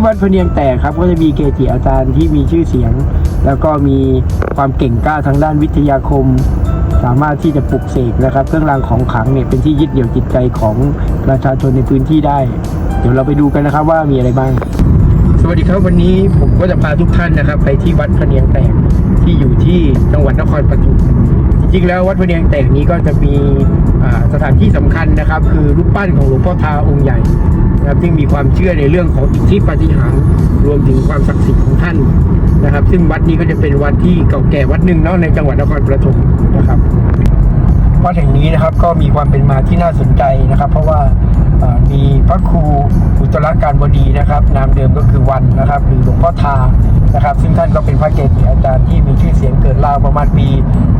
ที่วัดพะเนียงแตกครับก็จะมีเกจิอาจารย์ที่มีชื่อเสียง แล้วก็มีความเก่งกล้าทางด้านวิทยาคม สามารถที่จะปลุกเสกนะครับ เครื่องรางของขลังเนี่ยเป็นที่ยึดเหนี่ยวจิตใจของประชาชนในพื้นที่ได้ เดี๋ยวเราไปดูกันนะครับว่ามีอะไรบ้างสวัสดีครับวันนี้ผมก็จะพาทุกท่านนะครับ ไปที่วัดพะเนียงแตกที่อยู่ที่จังหวัดนครปฐมจริงๆแล้ววัดพะเนียงแตกนี้ก็จะมีสถานที่สำคัญนะครับ คือรูปปั้นของหลวงพ่อทาองค์ใหญ่ นะครับซึ่งมีความเชื่อในเรื่องของอิทธิปาฏิหาริย์รวมถึงความศักดิ์สิทธิ์ของท่านนะครับ ซึ่งวัดนี้ก็จะเป็นวัดที่เก่าแก่วัดหนึ่งเนาะในจังหวัดนครปฐมนะครับวัดแห่งนี้นะครับก็มีความเป็นมาที่น่าสนใจนะครับ เพราะว่ามีพระครูอุตรการบดีนะครับ นามเดิมก็คือวันนะครับหรือหลวงพ่อทานะครับ ซึ่งท่านก็เป็นพระเกจิอาจารย์ที่มีชื่อเสียงเกิดราประมาณปี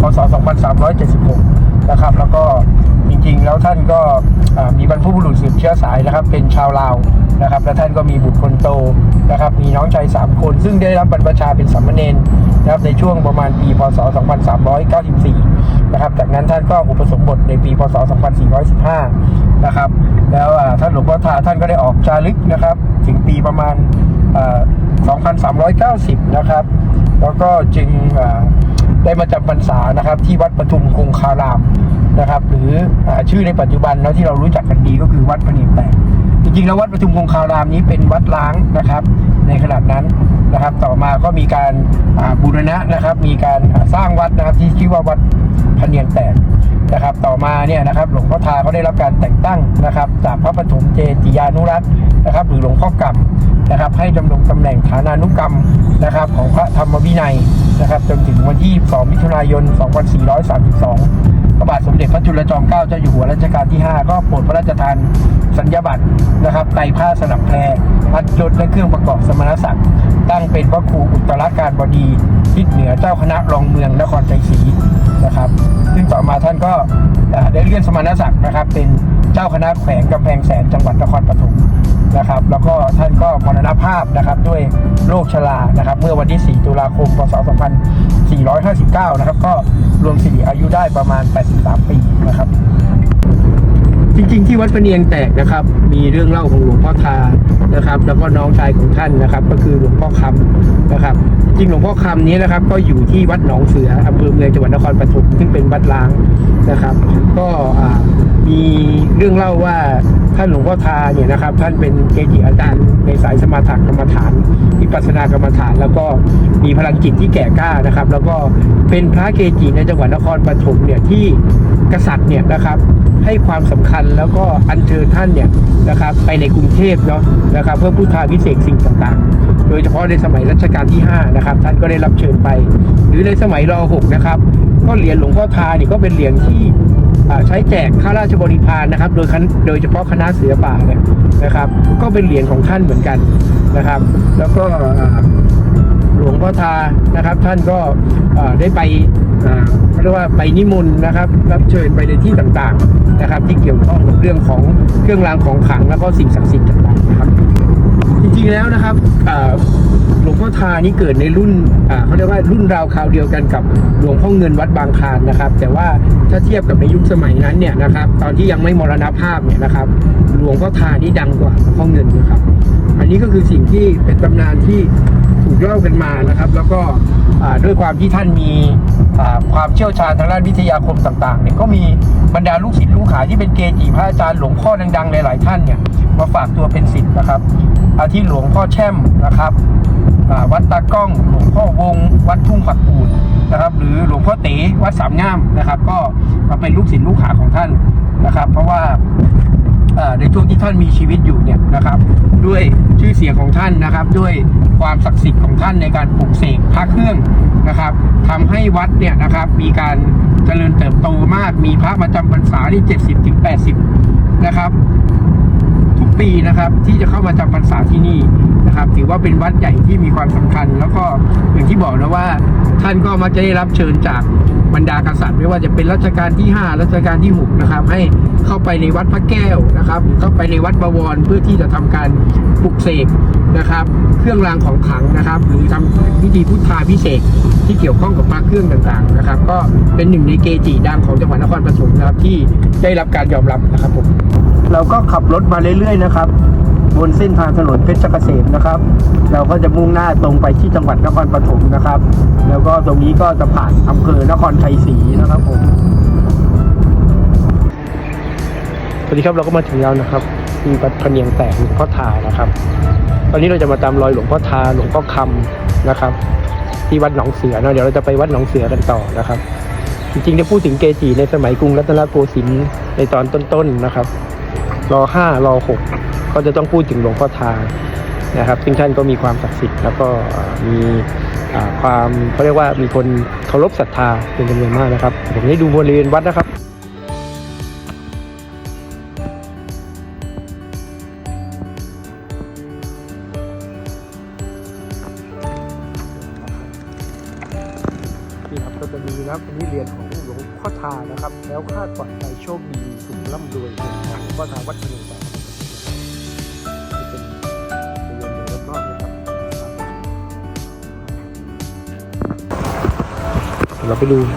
พศ 2376 นะครับ แล้วก็ ริง ๆ แล้วท่านก็มีบรรพบุรุษสืบเชื้อสายนะครับ เป็นชาวลาวนะครับ และท่านก็มีบุตรคนโตนะครับ มีน้องชายสามคน ซึ่งได้รับบรรพชาเป็นสามเณรนะครับในช่วงประมาณปีพศ 2394 นะครับ จากนั้นท่านก็อุปสมบทในปีพศ 2415 นะครับ แล้วท่านหลวงพ่อทาท่านก็ได้ออกจารึกนะครับ ถึงปีประมาณ 2390 นะครับ แล้วก็จึงได้มาจำพรรษานะครับที่วัดปทุมคงคาราม นะครับ หรืออชื่อในปัจจุบันเนาะที่เรารู้จักกันดีก็คือวัดพระเนียงแตกจริงๆแล้ววัดปทุมคงคารามนี้เป็นวัดล้างนะครับ ในขนาดนั้นนะครับ ต่อมาก็มีการบูรณะนะครับ มีการสร้างวัดนะครับที่ชื่อว่าวัดพระเนียงแตกนะครับ ต่อมาเนี่ยนะครับ หลวงพ่อทาเขาได้รับการแต่งตั้งนะครับ จากพระปฐมเจติยานุรัตน์นะครับ หรือหลวงพ่อกำนะครับ ให้ดำรงตำแหน่งฐานานุกรรมนะครับ ของพระธรรมวินัยนะครับ จนถึงวันที่ 2 มิถุนายน 2432พระบาทสมเด็จ จุลจอมเกล้าเจ้าอยู่หัวรัชกาลที่ 5 ก็โปรดพระราชทานสัญญาบัตรนะครับไตรผ้าสนับแพรพัดยศและเครื่องประกอบสมณศักดิ์ตั้งเป็นพระครูอุตรการบดีทิศเหนือเจ้าคณะรองเมืองนครชัยศรีนะครับ ซึ่งต่อมาท่านก็ได้เลื่อนสมณศักดิ์นะครับเป็น เจ้าคณะแขวงกำแพงแสนจังหวัดนครปฐมนะครับ แล้วก็ท่านก็มรณภาพนะครับด้วยโรคชรานะครับ เมื่อวันที่ 4 ตุลาคม พศ 2459 นะครับ ก็รวมสิริอายุได้ประมาณ 83 ปีนะครับ จริงๆ ที่วัดพะเนียงแตกนะครับ มีเรื่องเล่าของหลวงพ่อทานะครับ แล้วก็น้องชายของท่านนะครับ ก็คือหลวงพ่อคำนะครับ จริงหลวงพ่อคำนี้นะครับ ก็อยู่ที่วัดหนองเสืออำเภอเมืองจังหวัดนครปฐมซึ่งเป็นวัดล้างนะครับ ก็อ่า มีเรื่องเล่าว่าท่านหลวงพ่อทาเนี่ยนะครับ ท่านเป็นเกจิอาจารย์ในสายสมาธิกรรมฐานวิปัสสนากรรมฐาน แล้วก็มีพลังจิตที่แก่กล้านะครับ แล้วก็เป็นพระเกจิในจังหวัดนครปฐมเนี่ยที่กษัตริย์เนี่ยนะครับให้ความสำคัญแล้วก็อัญเชิญท่านเนี่ยนะครับไปในกรุงเทพเนาะนะครับเพื่อพุทธาพิเศษสิ่งต่างๆ โดยเฉพาะในสมัยรัชกาลที่5นะครับท่านก็ได้รับเชิญไป หรือในสมัยร 6 นะครับก็เหรียญหลวงพ่อทาเนี่ยก็เป็นเหรียญที่ ใช้แจกข้าราชบริพารนะครับ โดยโดยเฉพาะคณะเสือป่าเนี่ยนะครับ ก็เป็นเหรียญของท่านเหมือนกันนะครับ แล้วก็หลวงพ่อทานะครับ ท่านก็ได้ไปเอ่อเขาเรียกว่าไปนิมนต์นะครับ รับเชิญไปในที่ต่างๆนะครับ ที่เกี่ยวข้องกับเรื่องของเครื่องรางของขลังแล้วก็สิ่งศักดิ์สิทธิ์ ริงๆแล้วนะครับหลวงพ่อทานี่เกิดในรุ่นเขาเรียกว่ารุ่นราวคราวเดียวกันกับหลวงพ่อเงินวัดบางคานนะครับ แต่ว่าถ้าเทียบกับในยุคสมัยนั้นเนี่ยนะครับ ตอนที่ยังไม่มรณภาพเนี่ยนะครับ หลวงพ่อทานี่ดังกว่าหลวงพ่อเงินนะครับ อันนี้ก็คือสิ่งที่เป็นตำนานที่ ถูกเล่ากันมานะครับ แล้วก็ด้วยความที่ท่านมีความเชี่ยวชาญทางด้านวิทยาคมต่างๆเนี่ยก็มีบรรดาลูกศิษย์ลูกหาที่เป็นเกจิพระอาจารย์หลวงพ่อดังๆหลายๆท่านเนี่ยมาฝากตัวเป็นศิษย์นะครับอาทิหลวงพ่อแช่มนะครับวัดตากล้องหลวงพ่อวง วัดทุ่งฝักปูนนะครับหรือหลวงพ่อเต๋วัดสามงามนะครับ ก็มาเป็นลูกศิษย์ลูกหาของท่านนะครับ เพราะว่า ในช่วงที่ท่านมีชีวิตอยู่เนี่ยนะครับ ด้วยชื่อเสียงของท่านนะครับ ด้วยความศักดิ์สิทธิ์ของท่านในการปลุกเสกพระเครื่องนะครับทำให้วัดเนี่ยนะครับมีการเจริญเติบโตมากมีพระมาจำพรรษาที่ 70ถึง80 นะครับ ปีนะครับ ที่จะเข้ามาจำพรรษาที่นี่นะครับ ถือว่าเป็นวัดใหญ่ที่มีความสำคัญ แล้วก็อย่างที่บอกนะว่า ท่านก็มักจะได้รับเชิญจากบรรดากษัตริย์ ไม่ว่าจะเป็นรัชกาลที่ 5 รัชกาลที่ 6 นะครับ ให้เข้าไปในวัดพระแก้วนะครับหรือเข้าไปในวัดบวรเพื่อที่จะทำการปลุกเสกนะครับ เครื่องรางของขลังนะครับ หรือทำพิธีพุทธาพิเศษที่เกี่ยวข้องกับพระเครื่องต่างๆนะครับ ก็เป็นหนึ่งในเกจิดังของจังหวัดนครปฐมนะครับที่ได้รับการยอมรับนะครับผม เราก็ขับรถมาเรื่อยๆนะครับบนเส้นทางถนนเพชรเกษมนะครับ เราก็จะมุ่งหน้าตรงไปที่จังหวัดนครปฐมนะครับ แล้วก็ตรงนี้ก็จะผ่านอำเภอนครชัยศรีนะครับผมสวัสดีครับเราก็มาถึงแล้วนะครับที่วัดพะเนียงแตกหลวงพ่อทานะครับ ตอนนี้เราจะมาตามรอยหลวงพ่อทาหลวงพ่อคำนะครับ ที่วัดหนองเสือเนาะเดี๋ยวเราจะไปวัดหนองเสือกันต่อนะครับ จริงๆจะพูดถึงเกจิในสมัยกรุงรัตนโกสินทร์ในตอนต้นๆนะครับ รอห้ารอหกก็จะต้องพูดถึงหลวงพ่อทานะครับ ซึ่งท่านก็มีความศักดิ์สิทธิ์แล้วก็มีความเขาเรียกว่ามีคนเคารพศรัทธาเป็นจำนวนมากนะครับ ผมได้ดูบริเวณวัดนะครับ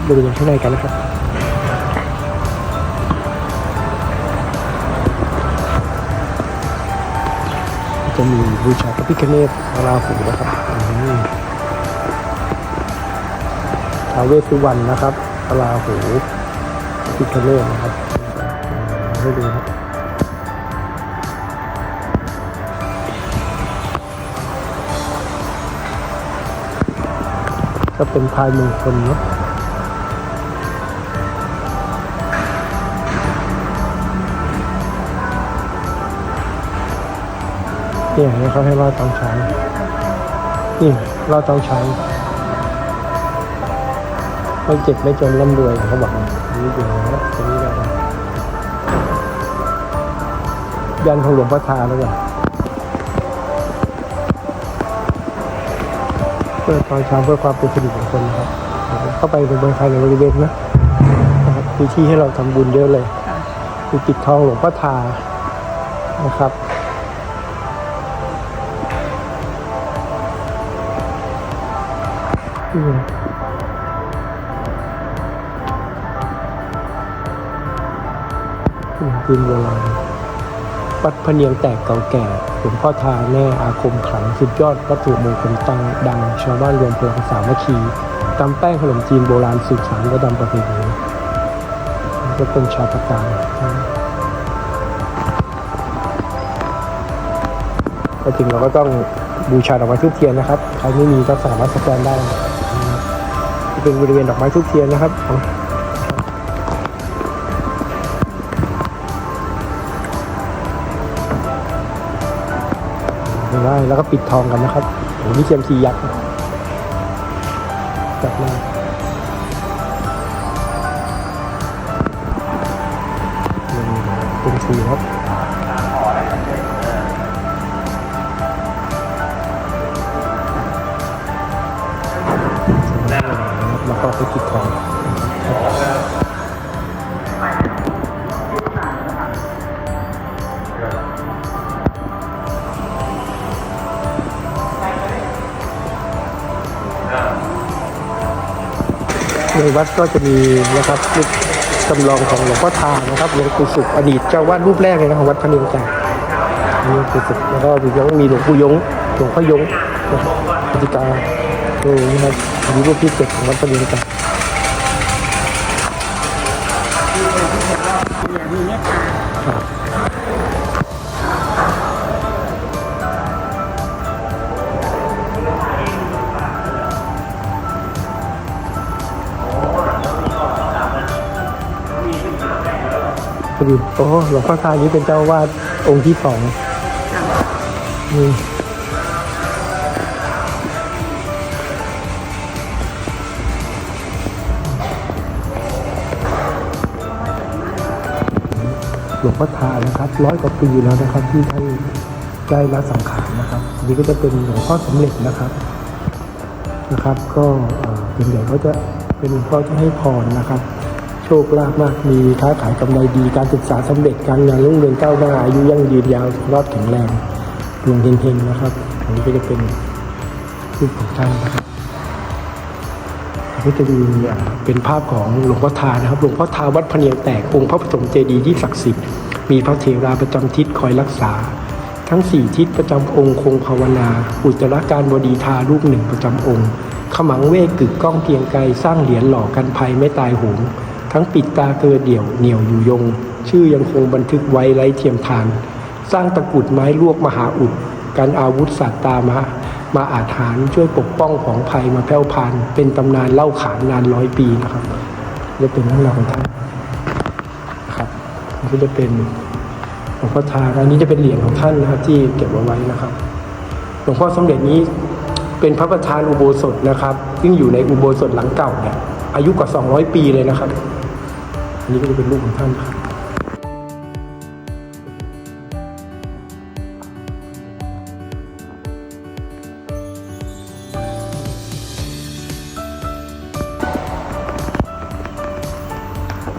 บริเวณข้างในกันนะครับจะมีบูชาพระพิฆเนศราหูนะครับทาวเวสุวรรณนะครับราหูพิคเนตนะครับให้ดูนะก็เป็นพายมงคลเนาะ นี่ยเห็นไหมเขาให้รอดตองช้างนี่รอดตองช้างไม่เจ็บไม่จนร่ำรวยเขาบอกนะนี่ดูนะตรงนี้ได้นะยันของหลวงพ่อทาแล้วกันเพื่อตอนเช้าเพื่อความเป็นสิริมงคลนะครับ เข้าไปในเมืองไทยในบริเวณนะนะครับมีที่ให้เราทำบุญเยอะเลยมีปิดทองหลวงพ่อทานะครับ ปืนโบราณวัดพะเนียงแตกเก่าแก่หลวงพ่อทาแน่อาคมขลังสุดยอดวัตถุมงคลตังดัง ชาวบ้านรวมพลังสามัคคีตำแป้งขนมจีนโบราณสืบสานและดำประเพณีก็เป็นชาตการพอถึงเราก็ต้องบูชาดอกไม้ทุกเทียนนะครับ ใครไม่มีก็สามารถสแกนได้ เป็นบริเวณดอกไม้ทุกเทียนนะครับได้แล้วก็ปิดทองกันนะครับโอ้โหนี่เทียมทียักษ์จัดมา ในวัดก็จะมีนะครับรูปจำลองของหลวงพ่อทานะครับหลวงปู่สุขอดีตเจ้าวาดรูปแรกเลยนะของวัดพระเนียงแตกนี่คือสุขแล้วก็ยังมีหลวงปู่ยงหลวงพ่อยงปฏิกาดูนะครับมีรูปที่เจ็ดของวัดพระเนียงแต ดีโอ้หลวงพ่อทานี้เป็นเจ้าวาดองค์ที่สองนี่หลวงพ่อทานะครับร้อยกว่าปีแล้วนะครับที่ท่านได้ละสังขารนะครับอี้ก็จะเป็นหลวงพ่อสำเร็จนะครับนะครับ ก็เอ่อเป็นใหญ่ก็จะเป็นหลวงพ่อที่ให้พรนะครับ โชคลาภมากมีค้าขายกำไรดีการศึกษาสำเร็จการงานรุ่งเรืองก้าวหน้าอายุยั่งยืนยาวรอดแข็งแรงดวงเฮงๆนะครับอันนี้ก็จะเป็นรูปของท่านนะครับอันนี้จะมีเป็นภาพของหลวงพ่อทานะครับหลวงพ่อทาวัดพเนียงแตกองค์พระปฐมเจดีย์ที่ศักดิ์สิทธิ์มีพระเทวราประจำทิศคอยรักษา ทั้งสี่ทิศประจำองค์คงภาวนา อุจจาระการบดีทารูปหนึ่งประจำองค์ขมังเวกกึกก้องเกรียงไกรสร้างเหรียญหล่อกันภัยไม่ตายหง ทั้งปิดตาเกลือเดี่ยวเหนียวอยู่ยง ชื่อยังคงบันทึกไว้ไร้เทียมทาน สร้างตะกุดไม้ลวกมหาอุดการอาวุธสัตตามามาอาถรรพ์ช่วยปกป้องของภัยมาแผ่วพาน เป็นตำนานเล่าขานนานร้อยปีนะครับจะเป็นเรื่องราวของท่านนะครับก็จะเป็นหลวงพ่อทาอันนี้จะเป็นเหรียญของท่านนะครับ ที่เก็บเอาไว้นะครับหลวงพ่อสมเด็จนี้เป็นพระประธานอุโบสถนะครับ ซึ่งอยู่ในอุโบสถหลังเก่าเนี่ยอายุกว่า 200 ปีเลยนะครับ อันนี้ก็จะเป็นรูปของท่านครับ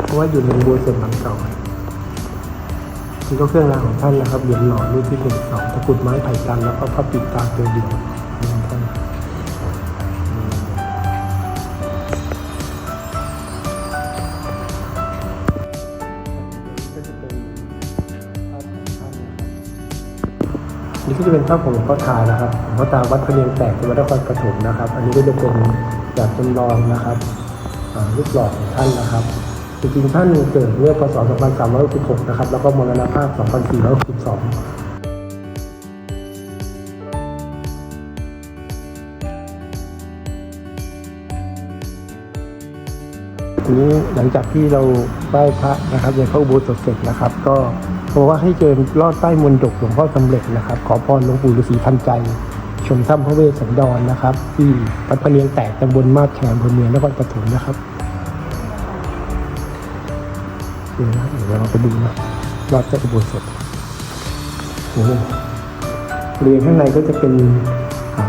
เพราะว่าอยู่ในอุโบสถหลังเก่านี่ก็เครื่องรางของท่านนะครับเหรียญหล่อรูปที่หนึ่งสองตะกรุดไม้ไผ่กันแล้วก็พระปิดตาเกลือเดียว นี่ก็จะเป็นภาพของหลวงพ่อทานะครับหลวงพ่อทาวัดพระเนียงแตกจังหวัดนครปฐมนะครับ อันนี้ก็จะเป็นแบบจำลองนะครับรูปหล่อของท่านนะครับจริงๆท่านเกิดเมื่อพศ 2316นะครับ แล้วก็มรณภาพ 2462ทีนี้หลังจากที่เราไหว้พระนะครับในพระอุโบสถเสร็จนะครับ ก็ บอกว่าให้เชิญลอดใต้มนต์ดกหลวงพ่อสำเร็จนะครับ ขอพรหลวงปู่ฤาษีทันใจ ชมถ้ำพระเวสสันดรนะครับ ที่วัดพะเนียงแตกตำบลมาบแขมอำเภอเมืองนครปฐมนะครับเดี๋ยวนะเดี๋ยวเราไปดูนะรอดใต้อุโบสถโอ้โหเรียนข้างในก็จะเป็น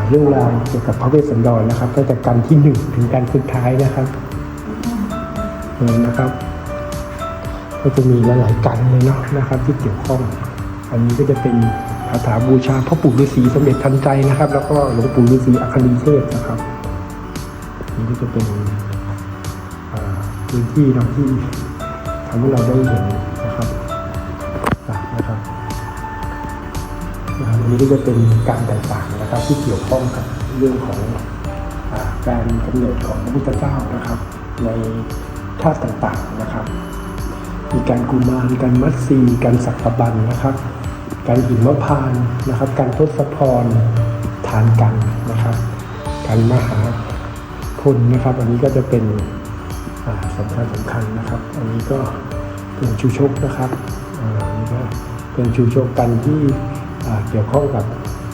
เรื่องราวเกี่ยวกับพระเวสสันดรนะครับตั้งแต่กันที่หนึ่งถึงกันสุดท้ายนะครับนะครับ ก็จะมีหลายๆกันเลยเนาะนะครับ ที่เกี่ยวข้อง อันนี้ก็จะเป็นคาถาบูชาพ่อปู่ฤาษีสมเด็จทันใจนะครับ แล้วก็หลวงปู่ฤาษีอัครีเทพนะครับนี่ก็จะเป็นพื้นที่เนาะที่ทำให้เราได้เห็นนะครับนะครับอันนี้ก็จะเป็นการต่างๆนะครับ ที่เกี่ยวข้องกับเรื่องของอการกำเนิดของพระพุทธเจ้านะครับ ในธาตุต่างๆนะครับ มีการกุมารการมัดซีการสักกบันนะครับ การหิมพานนะครับ การทศพรทานกันนะครับ การมหาพลนะครับ อันนี้ก็จะเป็นสำคัญสำคัญนะครับ อันนี้ก็เป็นชูชกนะครับอันนี้ก็เป็นชูชกกันที่เกี่ยวข้องกับ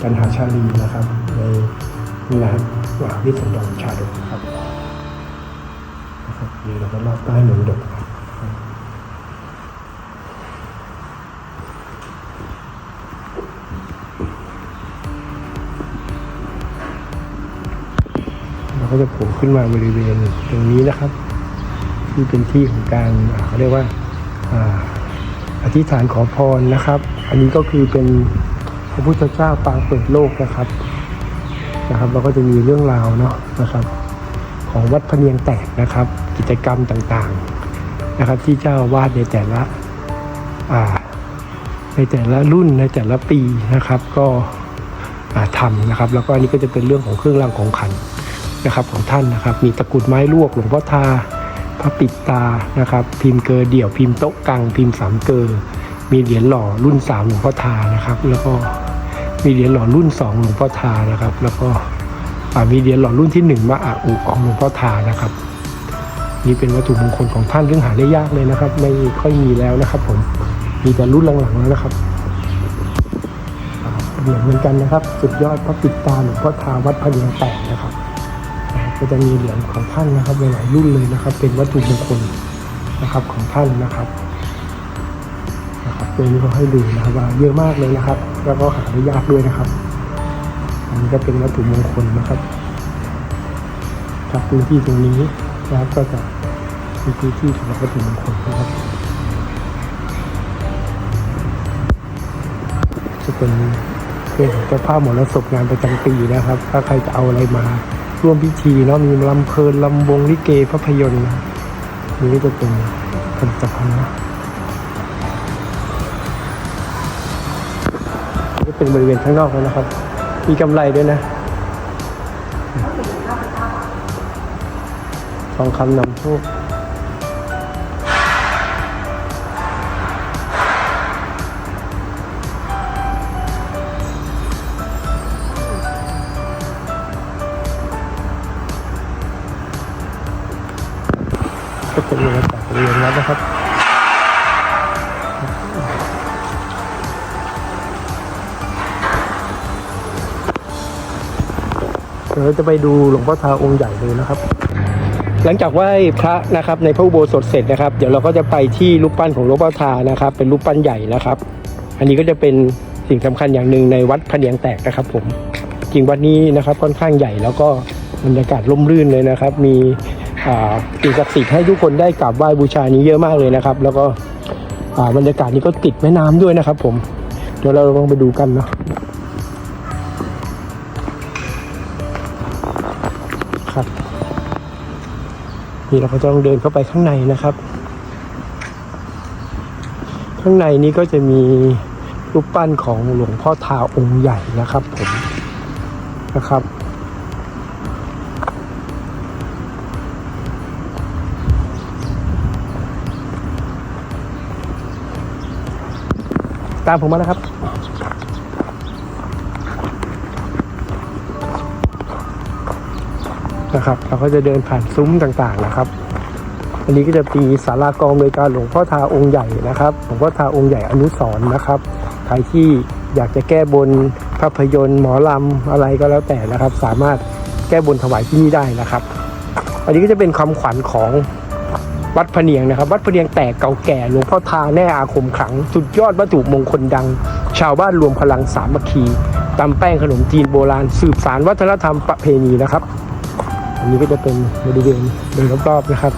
การหาชาลีนะครับ ในงานวิสันดรชาดกนะครับนะครับนี่เราก็ลอดใต้หนุนดก ก็จะโผล่ขึ้นมาบริเวณตรงนี้นะครับ ที่เป็นที่ของการเขาเรียกว่าอธิษฐานขอพรนะครับ อันนี้ก็คือเป็นพระพุทธเจ้าปางเปิดโลกนะครับนะครับเราก็จะมีเรื่องราวเนาะนะครับ ของวัดพะเนียงแตกนะครับ กิจกรรมต่างๆนะครับ ที่เจ้าวาดในแต่ละในแต่ละรุ่นในแต่ละปีนะครับ ก็ทำนะครับ แล้วก็อันนี้ก็จะเป็นเรื่องของเครื่องรางของขลัง นะครับของท่านนะครับ มีตะกุดไม้ลวกหลวงพ่อทาพระปิดตานะครับ พิมพ์เกอเดี่ยวพิมพ์โต๊ะกัง พิมพ์สามเกอมีเหรียญหล่อรุ่นสามหลวงพ่อทานะครับ แล้วก็มีเหรียญหล่อรุ่นสองหลวงพ่อทานะครับ แล้วก็มีเหรียญหล่อรุ่นที่หนึ่งมาอาอุของหลวงพ่อทานะครับนี่เป็นวัตถุมงคลของท่านเรื่องหาได้ยากเลยนะครับ ไม่ค่อยมีแล้วนะครับ ผมมีแต่รุ่นหลังๆแล้วนะครับเหรียญเหมือนกันนะครับ สุดยอดพระปิดตาหลวงพ่อทาวัดพะเนียงแตกนะครับ ก็จะมีเหรียญของท่านนะครับหลายๆรุ่นเลยนะครับ เป็นวัตถุมงคลนะครับของท่านนะครับนะครับตัวนี้เขาให้ดูนะครับว่าเยอะมากเลยนะครับ แล้วก็หาได้ยากด้วยนะครับ อันนี้ก็เป็นวัตถุมงคลนะครับจากพื้นที่ตรงนี้นะครับก็จะเป็นพื้นที่สำหรับวัตถุมงคลนะครับจะเป็นเครื่องของเจ้าภาพหมดแล้วศพงานประจำปีนะครับ ถ้าใครจะเอาอะไรมา ร่วมพิธีเนาะมีลำเพลินลำวงลิเกภาพยนตร์นี่ก็จะเป็นผลิตภัณฑ์นะก็จะเป็นเป็นบริเวณข้างนอกแล้วนะครับ มีกำไรด้วยนะทองคำนำโชค เป็นบรรยากาศบริเวณนั้นนะครับเดี๋ยวเราจะไปดูหลวงพ่อทาองค์ใหญ่เลยนะครับ หลังจากไหว้พระนะครับในพระอุโบสถเสร็จนะครับ เดี๋ยวเราก็จะไปที่รูปปั้นของหลวงพ่อทานะครับ เป็นรูปปั้นใหญ่นะครับ อันนี้ก็จะเป็นสิ่งสำคัญอย่างหนึ่งในวัดพะเนียงแตกนะครับ ผมจริงวัดนี้นะครับค่อนข้างใหญ่แล้วก็บรรยากาศร่มรื่นเลยนะครับ มี สิ่งศักดิ์สิทธิ์ให้ทุกคนได้กราบไหว้บูชานี้เยอะมากเลยนะครับ แล้วก็อ่าบรรยากาศนี้ก็ติดแม่น้ำด้วยนะครับ ผมเดี๋ยวเราลองไปดูกันเนาะครับนี่เราก็จะต้องเดินเข้าไปข้างในนะครับ ข้างในนี้ก็จะมีรูปปั้นของหลวงพ่อทาองค์ใหญ่นะครับผมนะครับ ตามผมมานะครับ นะครับ เราก็จะเดินผ่านซุ้มต่างๆนะครับ อันนี้ก็จะมีศาลากองโดยการหลวงพ่อทาองค์ใหญ่นะครับหลวงพ่อทาองค์ใหญ่อนุสรณ์นะครับใครที่อยากจะแก้บนภาพยนตร์หมอลำอะไรก็แล้วแต่นะครับ สามารถแก้บนถวายที่นี่ได้นะครับ อันนี้ก็จะเป็นคำขวัญของ วัดพเนียงนะครับ วัดพเนียงแตกเก่าแก่หลวงพ่อทาแน่อาคมขลัง สุดยอดวัตถุมงคลดัง ชาวบ้านรวมพลังสามัคคีตำแป้งขนมจีนโบราณ สืบสารวัฒนธรรมประเพณีนะครับ อันนี้ก็จะเป็นบริเวณโดยรอบๆนะครับ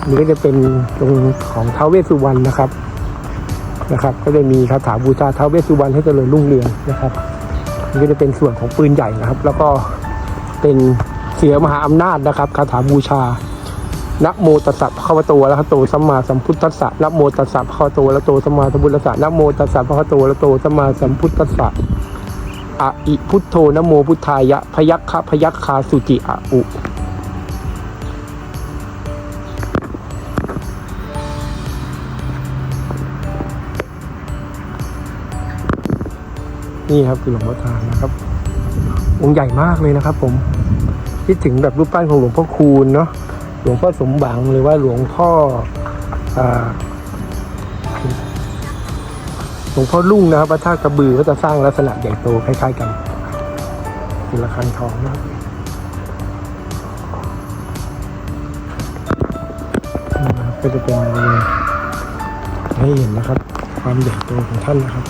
อันนี้ก็จะเป็นตรงของท้าวเวสสุวรรณนะครับนะครับ ก็จะมีคาถาบูชาท้าวเวสสุวรรณให้เจริญรุ่งเรืองนะครับอันนี้ก็จะเป็นส่วนของปืนใหญ่นะครับ แล้วก็เป็นเสือมหาอำนาจนะครับคาถาบูชา นะโมตัสสะภะคะวะโตอะระหะโตสัมมาสัมพุทธัสสะนะโมตัสสะภะคะวะโตอะระหะโตสัมมาสัมพุทธัสสะนะโมตัสสะภะคะวะโตอะระหะโตสัมมาสัมพุทธัสสะอะอิพุทโธนะโมพุทธายะพยัคฆะพยัคคาสุจิอะอุนี่ครับคือหลวงพ่อทานนะครับ องค์ใหญ่มากเลยนะครับ ผมคิดถึงแบบรูปปั้นของหลวงพ่อคูณเนาะ หลวงพ่อสมบังหรือว่าหลวงพ่ออหลวงพ่อลุ่งนะครับพระธาตุกระบือก็จะสร้างลักษณะใหญ่โตคล้ายๆกันเป็นระฆังทองนะครับนี่นะครับก็จะเป็นบริเวณให้เห็นนะครับ ความใหญ่โตของท่านนะครับ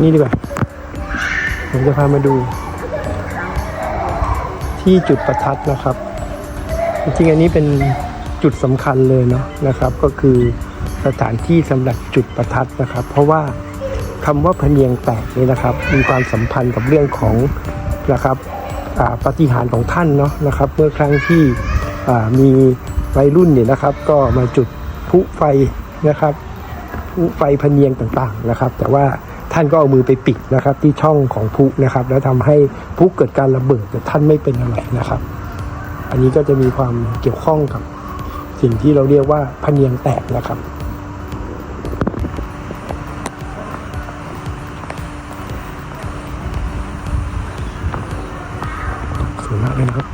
นี่ดีกว่า ผมจะพามาดู ที่จุดประทัดนะครับ จริงๆอันนี้เป็นจุดสำคัญเลยเนาะนะครับ ก็คือสถานที่สำหรับจุดประทัดนะครับ เพราะว่าคำว่าพเนียงแตกนี่นะครับ มีความสัมพันธ์กับเรื่องของนะครับปฏิหารของท่านเนาะนะครับ เมื่อครั้งที่มีวัยรุ่นเนี่ยนะครับ ก็มาจุดพลุไฟนะครับพลุไฟพเนียงต่างๆนะครับ แต่ว่า ท่านก็เอามือไปปิดนะครับ ที่ช่องของพุนะครับ แล้วทำให้พุเกิดการระเบิดแต่ท่านไม่เป็นอะไรนะครับ อันนี้ก็จะมีความเกี่ยวข้องกับสิ่งที่เราเรียกว่าพเนียงแตกนะครับสวยมากเลยนะครับ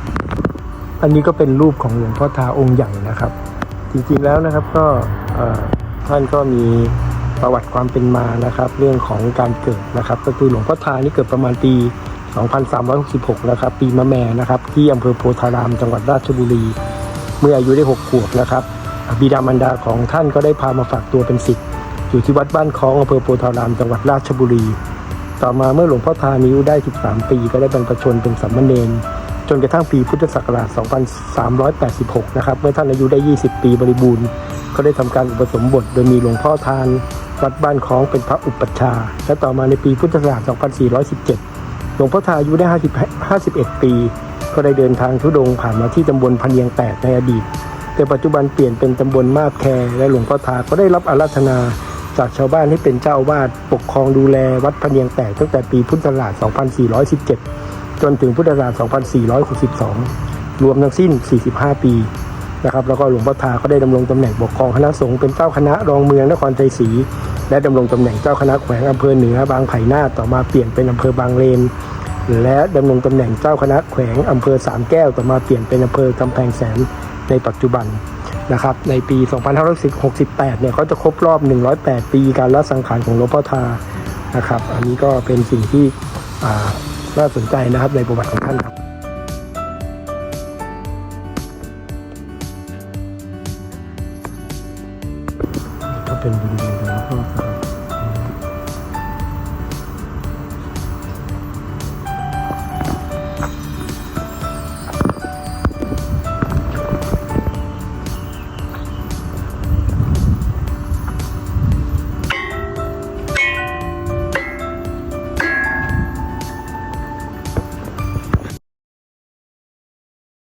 อันนี้ก็เป็นรูปของหลวงพ่อทาองค์ใหญ่นะครับ จริงๆแล้วนะครับก็ท่านก็มี ประวัติความเป็นมานะครับ เรื่องของการเกิดนะครับ ก็คือหลวงพ่อทานี่เกิดประมาณปี 2366 นะครับ ปีมะแม่นะครับ ที่อำเภอโพธารามจังหวัดราชบุรี เมื่ออายุได้ 6 ขวบนะครับบิดามารดาของท่านก็ได้พามาฝากตัวเป็นศิษย์อยู่ที่วัดบ้านคล้องอำเภอโพธารามจังหวัดราชบุรี ต่อมาเมื่อหลวงพ่อทามีอายุได้ 13 ปีก็ได้บรรพชนเป็นสามเณรจนกระทั่งปีพุทธศักราช 2386 นะครับ เมื่อท่านอายุได้ 20 ปีบริบูรณ์ ก็ได้ทำการอุปสมบท โดยมีหลวงพ่อทาน วัดบ้านคล้องเป็นพระอุปัชฌาย์และต่อมาในปีพุทธศักราช 2417 หลวงพ่อทาอายุได้50 51ปี ก็ได้เดินทางทุดงผ่านมาที่ตำบลพันเยียงแตกในอดีต แต่ปัจจุบันเปลี่ยนเป็นตำบลมาบแคและหลวงพ่อทาก็ได้รับอาราธนาจากชาวบ้านให้เป็นเจ้าอาวาสปกครองดูแลวัดพะเนียงแตกตั้งแต่ปีพุทธศักราช 2417 จนถึงพุทธศักราช 2462 รวมทั้งสิ้น 45 ปี นะครับแล้วก็หลวงพ่อทาก็ได้ดำรงตำแหน่งปกครองคณะสงฆ์เป็นเจ้าคณะรองเมืองนครชัยศรีและดำรงตำแหน่งเจ้าคณะแขวงอำเภอเหนือบางไผ่หน้าต่อมาเปลี่ยนเป็นอำเภอบางเลน และดำรงตำแหน่งเจ้าคณะแขวงอำเภอสามแก้วต่อมาเปลี่ยนเป็นอำเภอกำแพงแสนในปัจจุบันนะครับในปี 2568 เนี่ยเขาจะครบรอบ 108 ปีการละสังขารของหลวงพ่อทานะครับ อันนี้ก็เป็นสิ่งที่น่าสนใจนะครับในประวัติของท่านครับ